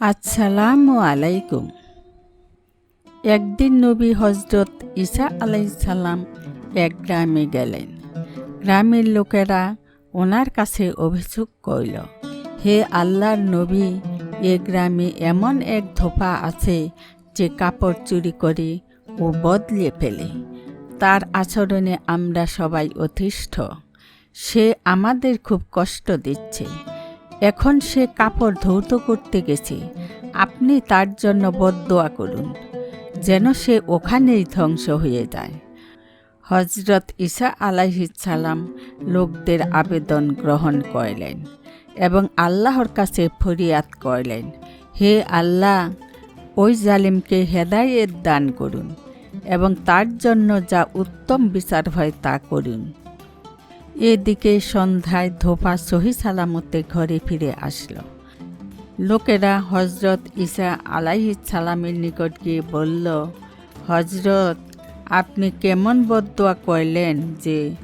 আসসালামু আলাইকুম একদিন নবী হজরত ঈসা আলাইসাল্লাম এক গ্রামে গেলেন। গ্রামের লোকেরা ওনার কাছে অভিযোগ করল, হে আল্লাহর নবী, এ গ্রামে এমন এক ধোপা আছে যে কাপড় চুরি করে ও বদলে ফেলে। তার আচরণে আমরা সবাই অতিষ্ঠ। সে আমাদের খুব কষ্ট দিচ্ছে। এখন সে কাপড় ধৌত করতে গেছে। আপনি তার জন্য বদদোয়া করুন, যেন সে ওখানেই ধ্বংস হয়ে যায়। হজরত ঈসা আলাইহিসালাম লোকদের আবেদন গ্রহণ করলেন এবং আল্লাহর কাছে ফরিয়াদ করলেন, হে আল্লাহ, ওই জালিমকে হেদায়েত দান করুন এবং তার জন্য যা উত্তম বিচার হয় তা করুন। এদিকে সন্ধ্যায় ধোপা সহি সালামতে ঘরে ফিরে আসলো। লোকেরা হজরত ঈসা আলাইহিস সালামের নিকট গিয়ে বলল হজরত আপনি কেমন বদুয়া করলেন যে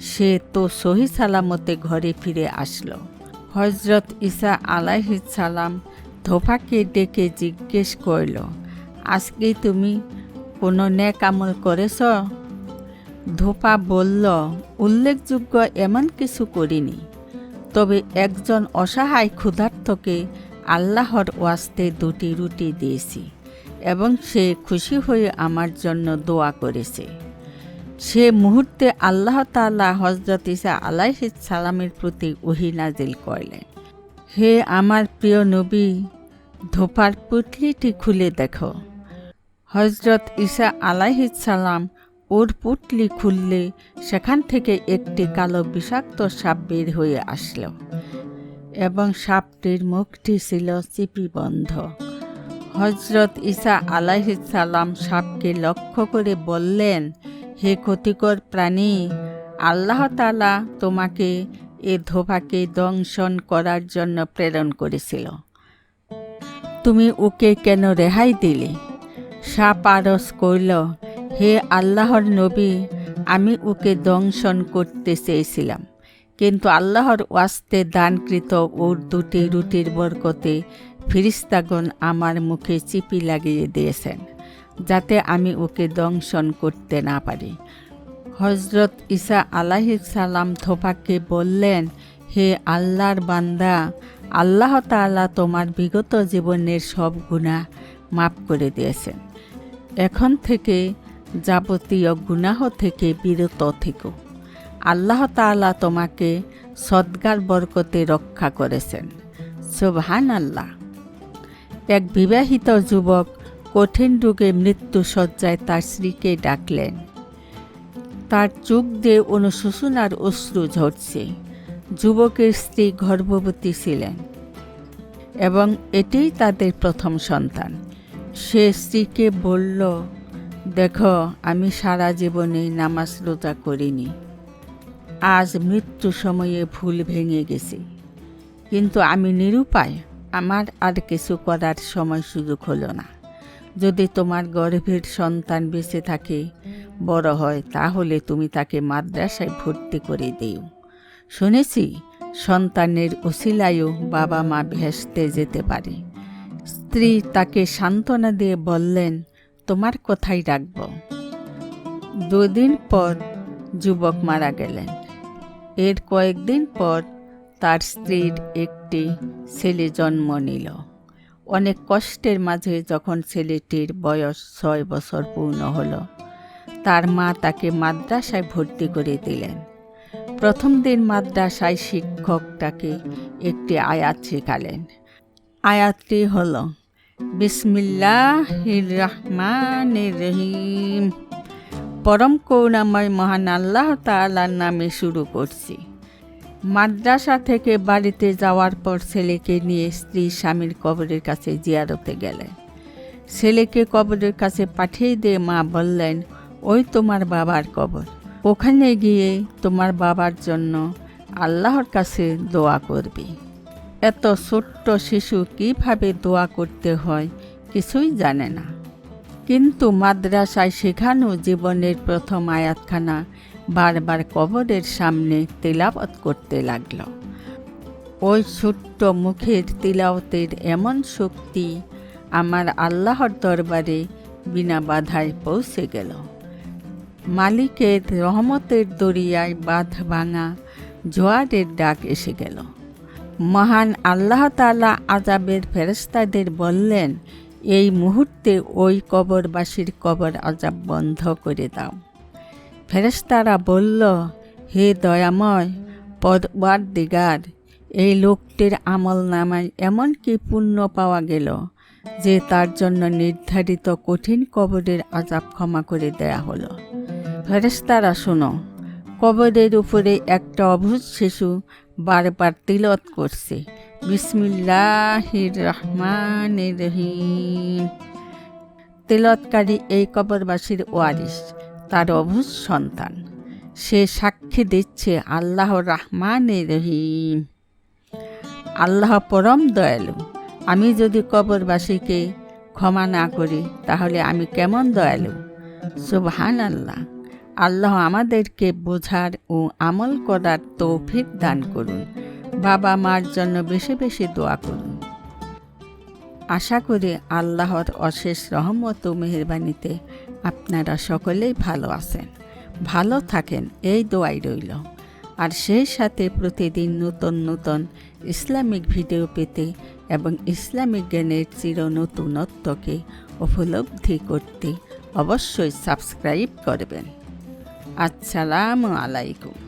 সে তো সহি সালামতে ঘরে ফিরে আসলো? হজরত ঈসা আলাইহিস সালাম ধোপাকে ডেকে জিজ্ঞেস করল আজকে তুমি কোনো ন্যাক আমল করেছ? ধোপা বলল, উল্লেখযোগ্য এমন কিছু করিনি। তবে একজন অসহায় ক্ষুধার্তকে আল্লাহর ওয়াস্তে দুটি রুটি দিয়েছি এবং সে খুশি হয়ে আমার জন্য দোয়া করেছে। সে মুহূর্তে আল্লাহ তাল্লাহ হজরত ইসা আলাইহিস সালামের প্রতি নাজিল করলেন। হে আমার প্রিয় নবী, ধোপার পুটলিটি খুলে দেখো। হজরত ঈসা আলাইহিস সালাম ওর পুটলি খুললে সেখান থেকে একটি কালো বিষাক্ত সাপ বের হয়ে আসলো। এবং সাপটির মুখটি ছিল চিপি বন্ধ হজরত ঈসা আলাইসাল্লাম সাপকে লক্ষ্য করে বললেন, হে ক্ষতিকর প্রাণী, আল্লাহ তালা তোমাকে এ ধোপাকে দংশন করার জন্য প্রেরণ করেছিল। তুমি ওকে কেন রেহাই দিলে? সাপ আরস করল হে আল্লাহর নবী, আমি ওকে দংশন করতে চেয়েছিলাম। কিন্তু আল্লাহর ওয়াস্তে দানকৃত ওর দুটি রুটির বরকতে ফিরিস্তাগণ আমার মুখে চিপি লাগিয়ে দিয়েছেন, যাতে আমি ওকে দংশন করতে না পারি। হজরত ঈসা আলাহি সালাম থোপাকে বললেন, হে আল্লাহর বান্দা, আল্লাহ তাআলা তোমার বিগত জীবনের সব গুণা মাফ করে দিয়েছেন। এখন থেকে যাবতীয় গুনাহ থেকে বিরত থেকো। আল্লাহ তাআলা তোমাকে সদ্গার বরকতে রক্ষা করেছেন। সোবহান আল্লাহ এক বিবাহিত যুবক কঠিন রোগে মৃত্যু সজ্জায় তার স্ত্রীকে ডাকলেন। তার চোখ দিয়ে অনুশোচনার অশ্রু ঝরছে। যুবকের স্ত্রী গর্ভবতী ছিলেন এবং এটিই তাদের প্রথম সন্তান। সে স্ত্রীকে বলল দেখো, আমি সারা জীবনে রোজা করিনি। আজ মৃত্যু সময়ে ভুল ভেঙে গেছে। কিন্তু আমি নিরুপায়, আমার আর কিছু করার সময় সুযোগ হলো না। যদি তোমার গর্ভের সন্তান বেঁচে থাকে, বড় হয়, তাহলে তুমি তাকে মাদ্রাসায় ভর্তি করে দিও। শুনেছি, সন্তানের ওসিলায়ও বাবা মা ভেসতে যেতে পারে। স্ত্রী তাকে সান্ত্বনা দিয়ে বললেন তোমার কথাই রাখব? দুদিন পর যুবক মারা গেলেন। এর কয়েকদিন পর তার স্ত্রীর একটি ছেলে জন্ম নিল। অনেক কষ্টের মাঝে যখন ছেলেটির বয়স ছয় বছর পূর্ণ হলো, তার মা তাকে মাদ্রাসায় ভর্তি করে দিলেন। প্রথম দিন মাদ্রাসায় শিক্ষক তাকে একটি আয়াত শেখালেন। আয়াতটি হল বিসমিল্লাহ রহমান রহিম পরম করুণাময় মহান আল্লাহ তালার নামে শুরু করছি। মাদ্রাসা থেকে বাড়িতে যাওয়ার পর ছেলেকে নিয়ে স্ত্রী স্বামীর কবরের কাছে জিয়ারতে গেলেন। ছেলেকে কবরের কাছে পাঠিয়ে দিয়ে মা বললেন, ওই তোমার বাবার কবর। ওখানে গিয়ে তোমার বাবার জন্য আল্লাহর কাছে দোয়া করবি। এত ছোট্ট শিশু কীভাবে দোয়া করতে হয়? কিছুই জানে না। কিন্তু মাদ্রাসায় শেখানো জীবনের প্রথম আয়াতখানা বারবার কবরের সামনে তেলাবত করতে লাগল। ওই ছোট্ট মুখের তিলাওতের এমন শক্তি আমার আল্লাহর দরবারে বিনা বাধায় পৌঁছে গেল। মালিকের রহমতের দরিয়ায় বাঁধ ভাঙা জোয়ারের ডাক এসে গেল। মহান আল্লাহ তাআলা আজাবের ফেরেস্তাদের বললেন, এই মুহূর্তে ওই কবরবাসীর কবর আজাব বন্ধ করে দাও। ফেরেস্তারা বলল, হে দয়াময় পদবার দিগার এই লোকটির আমল নামায় এমন কি পুণ্য পাওয়া গেল যে তার জন্য নির্ধারিত কঠিন কবরের আজাব ক্ষমা করে দেয়া হলো? ফেরেস্তারা শোনো, কবরের উপরে একটা অভুজ শিশু বারবার তিলত করছে। বিসমিল্লাহির রহমান রহিম তিলতকারী এই কবরবাসীর ওয়ারিস তার অভুজ সন্তান। সে সাক্ষী দিচ্ছে আল্লাহ রহমান রহিম আল্লাহ পরম দয়ালু, আমি যদি কবরবাসীকে ক্ষমা না করি, তাহলে আমি কেমন দয়ালু? সুবহান আল্লাহ আল্লাহ আমাদেরকে বোঝার ও আমল করার তৌফিক দান করুন। বাবা মার জন্য বেশি বেশি দোয়া করুন। আশা করি আল্লাহর অশেষ রহমত ও মেহরবানিতে আপনারা সকলেই ভালো আছেন। ভালো থাকেন, এই দোয়াই রইল। আর সেই সাথে প্রতিদিন নতুন নতুন ইসলামিক ভিডিও পেতে এবং ইসলামিক জ্ঞানের চির নতুনত্বকে উপলব্ধি করতে অবশ্যই সাবস্ক্রাইব করবেন। আসসালামু আলাইকুম